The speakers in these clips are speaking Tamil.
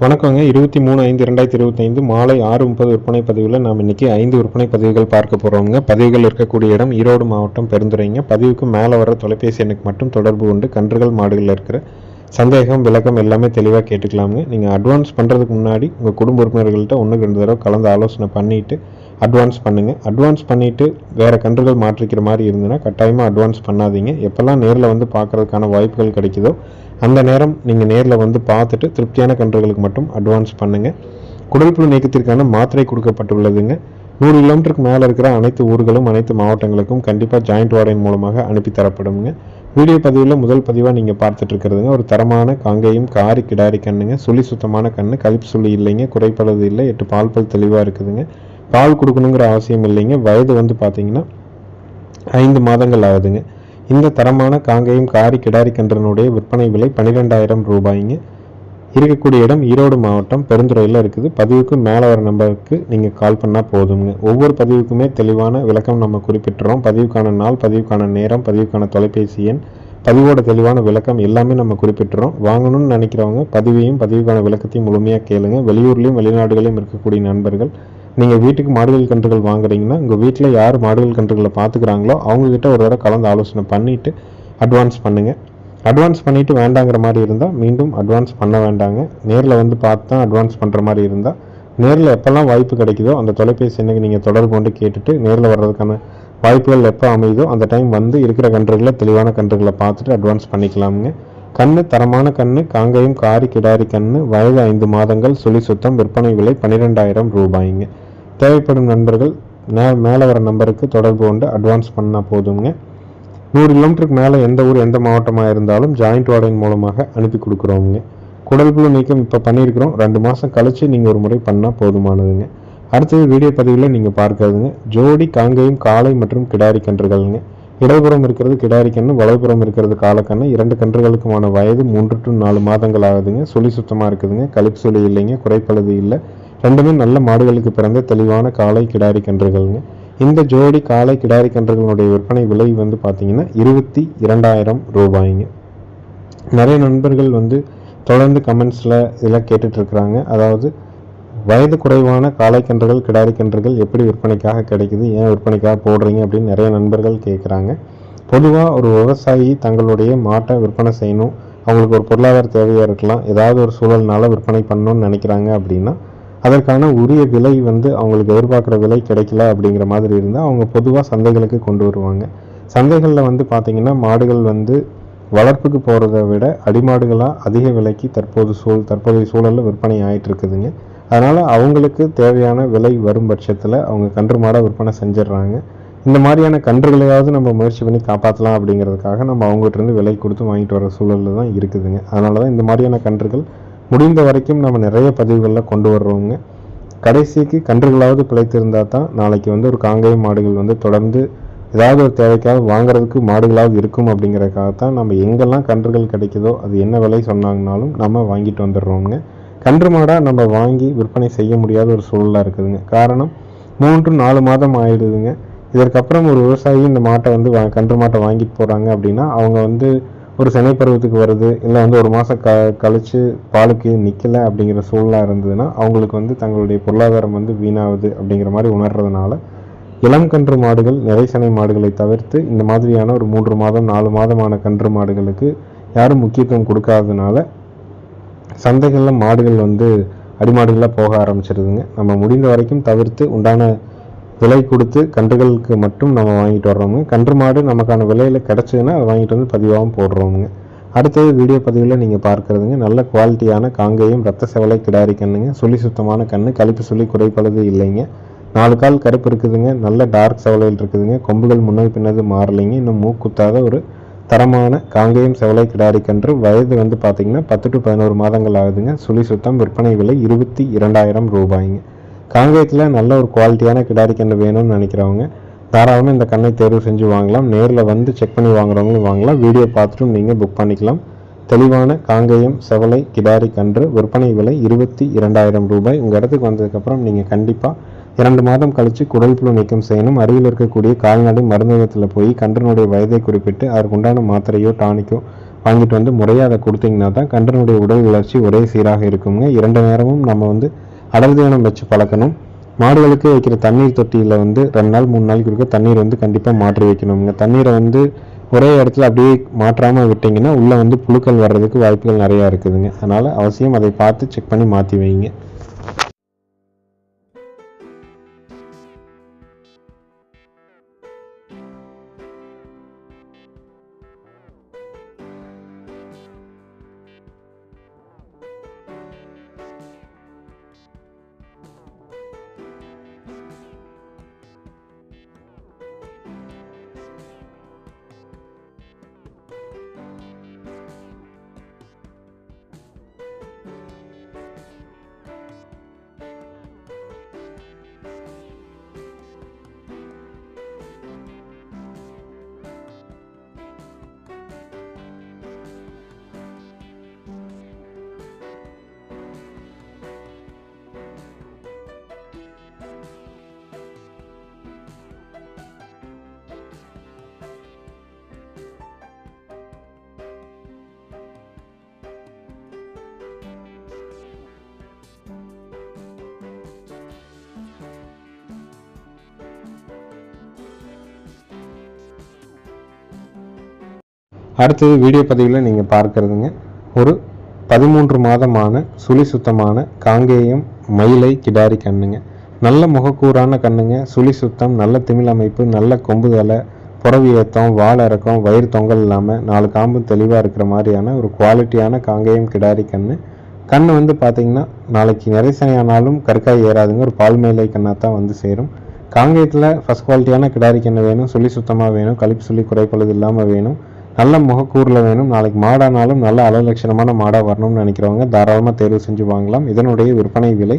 வணக்கங்க. இருபத்தி மூணு ஐந்து ரெண்டாயிரத்தி இருபத்தைந்து மாலை ஆறு முப்பது விற்பனை பதிவில் நாம் இன்றைக்கி ஐந்து விற்பனை பதிவுகள் பார்க்க போகிறோங்க பதிவுகள் இருக்கக்கூடிய இடம் ஈரோடு மாவட்டம் பெருந்துறைங்க. பதிவுக்கு மேலே வர தொலைபேசி எண்ணுக்கு மட்டும் தொடர்பு கொண்டு கன்றுகள் மாடுகளில் இருக்கிற சந்தேகம் விளக்கம் எல்லாமே தெளிவாக கேட்டுக்கலாமுங்க. நீங்கள் அட்வான்ஸ் பண்ணுறதுக்கு முன்னாடி உங்கள் குடும்ப உறுப்பினர்கள்ட்ட ஒன்று ரெண்டு தடவை கலந்து ஆலோசனை பண்ணிவிட்டு அட்வான்ஸ் பண்ணுங்கள் அட்வான்ஸ் பண்ணிவிட்டு வேறு கன்றுகள் மாற்றிக்கிற மாதிரி இருந்ததுன்னா கட்டாயமாக அட்வான்ஸ் பண்ணாதீங்க. எப்போல்லாம் நேரில் வந்து பார்க்குறதுக்கான வாய்ப்புகள் கிடைக்குதோ அந்த நேரம் நீங்கள் நேரில் வந்து பார்த்துட்டு திருப்தியான கன்றுகளுக்கு மட்டும் அட்வான்ஸ் பண்ணுங்கள் குடல்புழு நீக்கத்திற்கான மாத்திரை கொடுக்கப்பட்டுள்ளதுங்க. நூறு கிலோமீட்டருக்கு மேலே இருக்கிற அனைத்து ஊர்களும் அனைத்து மாவட்டங்களுக்கும் கண்டிப்பாக ஜாயிண்ட் வார்டன் மூலமாக அனுப்பி தரப்படுங்க வீடியோ பதிவில் முதல் பதிவாக நீங்கள் பார்த்துட்டு இருக்கிறதுங்க. ஒரு தரமான காங்கையும் காரி கிடாரி கண்ணுங்க. சுழி சுத்தமான கண்ணு கழிப்பு சுழி இல்லைங்க. குறைப்படுறது இல்லை. எட்டு பால் பல் தெளிவாக இருக்குதுங்க. பால் கொடுக்கணுங்கிற அவசியம் இல்லைங்க. வயது வந்து பார்த்தீங்கன்னா ஐந்து மாதங்கள் ஆகுதுங்க. இந்த தரமான காங்கேயம் காரி கிடாரி கன்றனுடைய விற்பனை விலை பன்னிரெண்டாயிரம் ரூபாய்ங்க. இருக்கக்கூடிய இடம் ஈரோடு மாவட்டம் பெருந்துறையில் இருக்குது. பதிவுக்கு மேலே வர நம்பருக்கு நீங்கள் கால் பண்ணால் போதுங்க ஒவ்வொரு பதிவுக்குமே தெளிவான விளக்கம் நம்ம குறிப்பிட்டுறோம். பதிவுக்கான நாள் பதிவுக்கான நேரம் பதிவுக்கான தொலைபேசி எண் பதிவோட தெளிவான விளக்கம் எல்லாமே நம்ம குறிப்பிட்டுறோம். வாங்கணும்னு நினைக்கிறவங்க பதிவையும் பதிவுக்கான விளக்கத்தையும் முழுமையாக கேளுங்க. வெளியூர்லேயும் வெளிநாடுகளிலும் இருக்கக்கூடிய நண்பர்கள் நீங்கள் வீட்டுக்கு மாடுகள் கன்றுகள் வாங்குறீங்கன்னா உங்கள் வீட்டில் யார் மாடுகள் கன்றுகளை பார்த்துக்கிறாங்களோ அவங்கக்கிட்ட ஒரு தடவை கலந்து ஆலோசனை பண்ணிவிட்டு அட்வான்ஸ் பண்ணுங்கள் அட்வான்ஸ் பண்ணிவிட்டு வேண்டாங்கிற மாதிரி இருந்தால் மீண்டும் அட்வான்ஸ் பண்ண வேண்டாங்க. நேரில் வந்து பார்த்து தான் அட்வான்ஸ் பண்ணுற மாதிரி இருந்தால் நேரில் எப்போல்லாம் வாய்ப்பு கிடைக்குதோ அந்த தொலைபேசி எண்ணுக்கு நீங்கள் தொடர்பு கொண்டு கேட்டுட்டு நேரில் வர்றதுக்கான வாய்ப்புகள் எப்போ அமையுதோ அந்த டைம் வந்து இருக்கிற கன்றுகளை தெளிவான கன்றுகளை பார்த்துட்டு அட்வான்ஸ் பண்ணிக்கலாமுங்க. கண்ணு தரமான கண்ணு காங்கையும் காரி கிடாரி கண்ணு வயது ஐந்து மாதங்கள் சுழி சுத்தம் விற்பனை விலை பன்னிரெண்டாயிரம் ரூபாய்ங்க. தேவைப்படும் நண்பர்கள் மே மேலே வர நம்பருக்கு தொடர்பு கொண்டு அட்வான்ஸ் பண்ணால் போதுங்க நூறு கிலோமீட்டருக்கு மேலே எந்த ஊர் எந்த மாவட்டமாக இருந்தாலும் ஜாயிண்ட் வார்டன் மூலமாக அனுப்பி கொடுக்குறோங்க குடல்புழு நீக்கம் இப்போ பண்ணியிருக்கிறோம். ரெண்டு மாதம் கழித்து நீங்கள் ஒரு முறை பண்ணால் போதுமானதுங்க. அடுத்தது வீடியோ பதிவில் நீங்கள் பார்க்கறதுங்க. ஜோடி காங்கேயம் காளை மற்றும் கிடாரி கன்றுகள்ங்க. இடதுபுறம் இருக்கிறது கிடாரி கன்று வலதுபுறம் இருக்கிறது காலக்கண்ணு இரண்டு கன்றுகளுக்குமான வயது மூன்று டு நாலு மாதங்கள் ஆகுதுங்க. சுழி சுத்தமாக இருக்குதுங்க. கழிப்பு சுழி இல்லைங்க. குறைப்பழுது இல்லை. ரெண்டுமே நல்ல மாடுகளுக்கு பிறந்த தெளிவான காளை கிடாரி கன்றுகள்ங்க. இந்த ஜோடி காளை கிடாரி கன்றுகளுடைய விற்பனை விலை வந்து பார்த்தீங்கன்னா இருபத்தி இரண்டாயிரம் ரூபாய்ங்க. நிறைய நண்பர்கள் வந்து தொடர்ந்து கமெண்ட்ஸில் இதெல்லாம் கேட்டுட்ருக்குறாங்க. அதாவது வயது குறைவான காளை கன்றுகள் கிடாரி கன்றுகள் எப்படி விற்பனைக்காக கிடைக்குது ஏன் விற்பனைக்காக போடுறீங்க அப்படின்னு நிறைய நண்பர்கள் கேட்குறாங்க. பொதுவாக ஒரு விவசாயி தங்களுடைய மாட்டை விற்பனை செய்யணும் அவங்களுக்கு ஒரு பொருளாதார தேவையாக இருக்கலாம் ஏதாவது ஒரு சூழல்னால விற்பனை பண்ணணும்னு நினைக்கிறாங்க அப்படின்னா அதற்கான உரிய விலை வந்து அவங்களுக்கு எதிர்பார்க்குற விலை கிடைக்கல அப்படிங்கிற மாதிரி இருந்தால் அவங்க பொதுவாக சந்தைகளுக்கு கொண்டு வருவாங்க. சந்தைகளில் வந்து பார்த்திங்கன்னா மாடுகள் வந்து வளர்ப்புக்கு போகிறத விட அடிமாடுகளாக அதிக விலைக்கு தற்போது சூழ் தற்போதைய சூழலில் விற்பனை ஆகிட்டு இருக்குதுங்க. அதனால் அவங்களுக்கு தேவையான விலை வரும் பட்சத்தில் அவங்க கன்று மாடை விற்பனை செஞ்சிடுறாங்க. இந்த மாதிரியான கன்றுகளையாவது நம்ம முயற்சி பண்ணி காப்பாற்றலாம் அப்படிங்கிறதுக்காக நம்ம அவங்ககிட்ட இருந்து விலை கொடுத்து வாங்கிட்டு வர சூழலில் தான் இருக்குதுங்க. அதனால தான் இந்த மாதிரியான கன்றுகள் முடிந்த வரைக்கும் நம்ம நிறைய பதிவுகளில் கொண்டு வர்றோங்க கடைசிக்கு கன்றுகளாவது பிழைத்திருந்தால் தான் நாளைக்கு வந்து ஒரு காங்கேயம் மாடுகள் வந்து தொடர்ந்து ஏதாவது ஒரு தேவைக்காக வாங்குறதுக்கு மாடுகளாவது இருக்கும் அப்படிங்கிறக்காக தான் நம்ம எங்கெல்லாம் கன்றுகள் கிடைக்குதோ அது என்ன விலை சொன்னாங்கனாலும் நம்ம வாங்கிட்டு வந்துடுறோங்க. கன்று மாடாக நம்ம வாங்கி விற்பனை செய்ய முடியாத ஒரு சூழலாக இருக்குதுங்க. காரணம் மூன்று நாலு மாதம் ஆயிடுதுங்க. இதற்கப்புறம் ஒரு விவசாயி இந்த மாட்டை வந்து வா கன்று மாட்டை வாங்கிட்டு போகிறாங்க அப்படின்னா அவங்க வந்து ஒரு சினை பருவத்துக்கு வருது இல்லை வந்து ஒரு மாதம் க கழித்து பாலுக்கு நிற்கலை அப்படிங்கிற சூழலாக இருந்ததுன்னா அவங்களுக்கு வந்து தங்களுடைய பொருளாதாரம் வந்து வீணாகுது அப்படிங்கிற மாதிரி உணர்றதுனால இளம் கன்று மாடுகள் நிறைசனை மாடுகளை தவிர்த்து இந்த மாதிரியான ஒரு மூன்று மாதம் நாலு மாதமான கன்று மாடுகளுக்கு யாரும் முக்கியத்துவம் கொடுக்காததுனால சந்தைகளில் மாடுகள் வந்து அடிமாடுகளாக போக ஆரம்பிச்சிருதுங்க. நம்ம முடிந்த வரைக்கும் தவிர்த்து உண்டான விலை கொடுத்து கன்றுகளுக்கு மட்டும் நம்ம வாங்கிட்டு வர்றோமுங்க. கன்று மாடு நமக்கான விலையில் கிடச்சதுன்னா அதை வாங்கிட்டு வந்து பதிவாகவும் போடுறோமுங்க. அடுத்தது வீடியோ பதிவில் நீங்கள் பார்க்குறதுங்க நல்ல குவாலிட்டியான காங்கேயம் ரத்த செவலை கிடாரி கண்ணுங்க சுழி சுத்தமான கண்ணு கழிப்பு சுழி குறைப்பளது இல்லைங்க. நாலு கால் கருப்பு இருக்குதுங்க நல்ல டார்க் செவலையில் இருக்குதுங்க. கொம்புகள் முன்னே பின்னது மாறலைங்க. இன்னும் மூக்குத்தாத ஒரு தரமான காங்கேயம் செவலை கிடாரி கன்று வயது வந்து பார்த்திங்கன்னா பத்து டு பதினோரு மாதங்கள் ஆகுதுங்க. சுழி சுத்தம் விற்பனை விலை இருபத்தி இரண்டாயிரம் ரூபாய்ங்க. காங்கேயத்தில் நல்ல ஒரு குவாலிட்டியான கிடாரி கன்று வேணும்னு நினைக்கிறவங்க தாராளமாக இந்த கண்ணை தேர்வு செஞ்சு வாங்கலாம். நேரில் வந்து செக் பண்ணி வாங்குறவங்களும் வாங்கலாம். வீடியோ பார்த்துட்டும் நீங்கள் புக் பண்ணிக்கலாம். தெளிவான காங்கேயம் செவலை கிடாரி கன்று விற்பனை விலை இருபத்தி இரண்டாயிரம் ரூபாய். உங்கள் இடத்துக்கு வந்ததுக்கப்புறம் நீங்கள் கண்டிப்பாக இரண்டு மாதம் கழித்து குடல் புழு நீக்கம் செய்யணும். அருகில் இருக்கக்கூடிய கால்நடை மருந்தகத்தில் போய் கன்றனுடைய வயதை குறிப்பிட்டு அதற்கு உண்டான மாத்திரையோ டானிக்கோ வாங்கிட்டு வந்து முறையாக அதை கொடுத்தீங்கன்னா தான் கன்றனுடைய உடல் வளர்ச்சி ஒரே சீராக இருக்குங்க. இரண்டு நேரமும் நம்ம வந்து அடர் தீவனம் வச்சு பழக்கணும். மாடுகளுக்கு வைக்கிற தண்ணீர் தொட்டியில் வந்து ரெண்டு நாள் மூணு நாளைக்கு இருக்க தண்ணீர் வந்து கண்டிப்பாக மாற்றி வைக்கணுங்க. தண்ணீரை வந்து ஒரே இடத்துல அப்படியே மாற்றாமல் விட்டிங்கன்னா உள்ளே வந்து புழுக்கள் வர்றதுக்கு வாய்ப்புகள் நிறையா இருக்குதுங்க. அதனால் அவசியம் அதை பார்த்து செக் பண்ணி மாற்றி வைங்க. அடுத்தது வீடியோ பதிவில் நீங்கள் பார்க்கறதுங்க. ஒரு பதிமூன்று மாதமான சுழி சுத்தமான காங்கேயம் மயிலை கிடாரி கண்ணுங்க. நல்ல முகக்கூறான கண்ணுங்க. சுழி சுத்தம் நல்ல திமிழ் அமைப்பு நல்ல கொம்பு தலை புறவி ஏத்தம் வால் இறக்கம் வயிறு தொங்கல் இல்லாமல் நாலு காம்பு தெளிவாக இருக்கிற மாதிரியான ஒரு குவாலிட்டியான காங்கேயம் கிடாரி கண்ணு. கண் வந்து பார்த்திங்கன்னா நாளைக்கு நிறைசனை ஆனாலும் கற்காய் ஏறாதுங்க. ஒரு பால் மேலை கண்ணாக தான் வந்து சேரும். காங்கேயத்தில் ஃபஸ்ட் குவாலிட்டியான கிடாரி கண்ணு வேணும். சுழி சுத்தமாக வேணும். கழிப்பு சுழி குறைப்பழுது இல்லாமல் வேணும். நல்ல முகக்கூறில் வேணும். நாளைக்கு மாடானாலும் நல்ல அலலட்சணமான மாடாக வரணும்னு நினைக்கிறவங்க தாராளமாக தேர்வு செஞ்சு வாங்கலாம். இதனுடைய விற்பனை விலை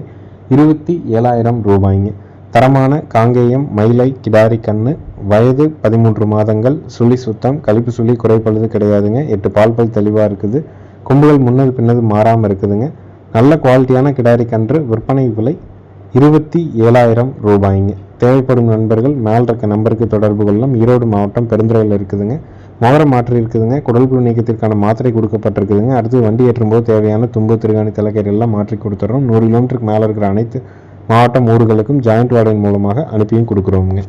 இருபத்தி ஏழாயிரம் ரூபாய்ங்க. தரமான காங்கேயம் மயிலை கிடாரி கண்ணு வயது பதிமூன்று மாதங்கள் சுழி சுத்தம் கழிப்பு சுழி குறைப்பழுது கிடையாதுங்க. எட்டு பால் பல் தெளிவாக இருக்குது. கொம்புகள் முன்னது பின்னது மாறாமல் இருக்குதுங்க. நல்ல குவாலிட்டியான கிடாரி கன்று விற்பனை விலை இருபத்தி ஏழாயிரம் ரூபாய்ங்க. தேவைப்படும் நண்பர்கள் மேல் இருக்க நம்பருக்கு தொடர்பு கொள்ளலாம். ஈரோடு மாவட்டம் பெருந்துறையில் இருக்குதுங்க. மோதிரம் மாற்றி இருக்குதுங்க குடல் புழு நீக்கத்திற்கான மாத்திரை கொடுக்கப்பட்டிருக்குதுங்க. அடுத்து வண்டி ஏற்றும்போது தேவையான தும்பு திருகாணி தலைக்கறி எல்லாம் மாற்றி கொடுத்துட்றோம் நூறு கிலோமீட்டருக்கு மேலே இருக்கிற அனைத்து மாவட்டம் ஊர்களுக்கும் ஜாயிண்ட் வார்டன் மூலமாக அனுப்பியும் கொடுக்குறோமுங்க.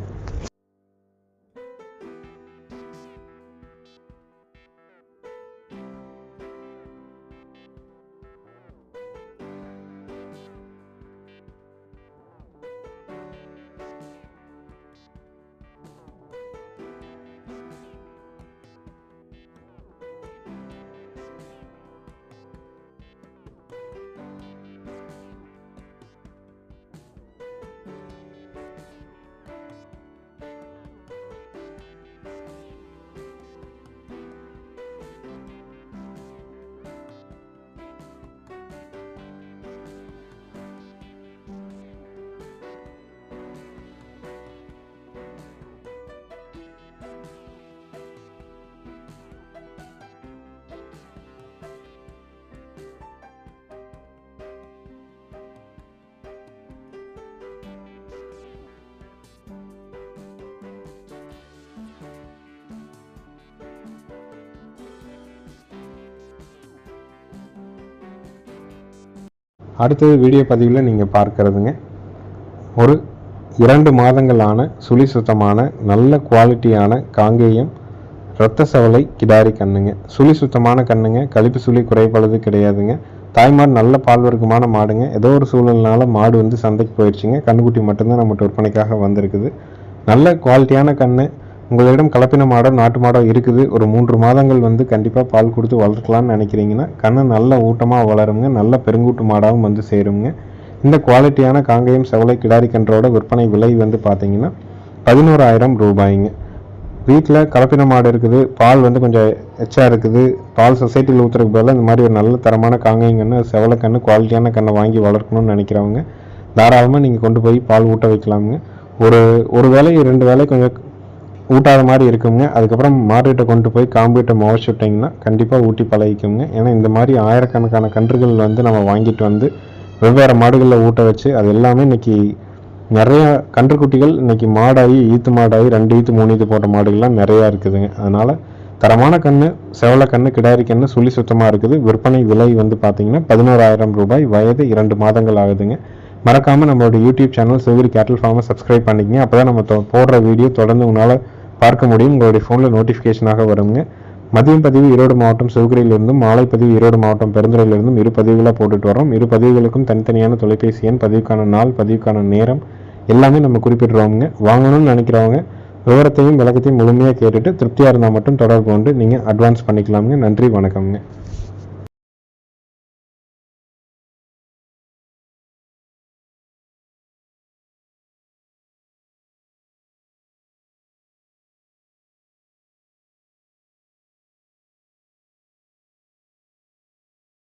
அடுத்தது வீடியோ பதிவில் நீங்கள் பார்க்கறதுங்க. ஒரு இரண்டு மாதங்களான சுழி சுத்தமான நல்ல குவாலிட்டியான காங்கேயம் இரத்த சவலை கிடாரி கண்ணுங்க. சுழி சுத்தமான கண்ணுங்க கழிப்பு சுழி குறைப்பளது கிடையாதுங்க. தாய்மார் நல்ல பால்வர்க்கமான மாடுங்க. ஏதோ ஒரு சூழல்னால மாடு வந்து சந்தைக்கு போயிடுச்சுங்க கண்ணுக்குட்டி மட்டும்தான் நம்மகிட்ட விற்பனைக்காக வந்திருக்குது. நல்ல குவாலிட்டியான கண்ணு உங்களிடம் கலப்பின மாடோ நாட்டு மாடோ இருக்குது. ஒரு மூன்று மாதங்கள் வந்து கண்டிப்பாக பால் கொடுத்து வளர்க்கலாம்னு நினைக்கிறீங்கன்னா கண்ணு நல்ல ஊட்டமாக வளருங்க. நல்ல பெருங்கூட்டு மாடாகவும் வந்து சேருங்க. இந்த குவாலிட்டியான காங்கேயம் செவலை கிடாரி கன்றோட விற்பனை விலை வந்து பார்த்தீங்கன்னா பதினோராயிரம் ரூபாய்ங்க. வீட்டில் கலப்பின மாடு இருக்குது. பால் வந்து கொஞ்சம் எச்சா இருக்குது. பால் சொசைட்டியில் ஊற்றுறதுக்கு பதிலாக இந்த மாதிரி ஒரு நல்ல தரமான காங்கேயம் கன்று செவலை கன்று குவாலிட்டியான கண்ணை வாங்கி வளர்க்கணும்னு நினைக்கிறவங்க தாராளமாக நீங்கள் கொண்டு போய் பால் ஊட்ட வைக்கலாமுங்க. ஒரு ஒரு வேளை ரெண்டு வேலை கொஞ்சம் ஊட்டாத மாதிரி இருக்குங்க. அதுக்கப்புறம் மாடுகிட்ட கொண்டு போய் காம்புகிட்ட முளைச்சி விட்டிங்கன்னா கண்டிப்பாக ஊட்டி பழகிக்குங்க. ஏன்னா இந்த மாதிரி ஆயிரக்கணக்கான கன்றுகள் வந்து நம்ம வாங்கிட்டு வந்து வெவ்வேறு மாடுகளில் ஊட்ட வச்சு அது எல்லாமே இன்னைக்கு நிறையா கன்றுக்குட்டிகள் இன்னைக்கு மாடாகி ஈத்து மாடாகி ரெண்டு ஈத்து மூணு ஈத்து போட்ட மாடுகள்லாம் நிறையா இருக்குதுங்க. அதனால் தரமான கன்று செவல கன்று கிடாரி கன்று சுழி சுத்தமாக இருக்குது. விற்பனை விலை வந்து பார்த்தீங்கன்னா பதினோராயிரம் ரூபாய். வயது இரண்டு மாதங்கள் ஆகுதுங்க. மறக்காமல் நம்மளோட யூடியூப் சேனல் சிவகிரி கேட்டல் ஃபார்மை சப்ஸ்கிரைப் பண்ணிக்கங்க. அப்போ தான் நம்ம தொ- போடுற வீடியோ தொடர்ந்து உங்களால் பார்க்க முடியும். உங்களுடைய ஃபோனில் நோட்டிஃபிகேஷனாக வருங்க. மதியம் பதிவு ஈரோடு மாவட்டம் சிவகிரியிலிருந்தும் மாலை பதிவு ஈரோடு மாவட்டம் பெருந்துறையிலிருந்தும் இரு பதிவுகளாக போட்டுட்டு வரோம் இரு பதிவுகளுக்கும் தனித்தனியான தொலைபேசி எண் பதிவுக்கான நாள் பதிவுக்கான நேரம் எல்லாமே நம்ம குறிப்பிடுறோமுங்க. வாங்கணும்னு நினைக்கிறவங்க விவரத்தையும் விளக்கத்தையும் முழுமையாக கேட்டுட்டு திருப்தியாக இருந்தால் மட்டும் தொடர்பு கொண்டு நீங்கள் அட்வான்ஸ் பண்ணிக்கலாமுங்க. நன்றி வணக்கம்ங்க.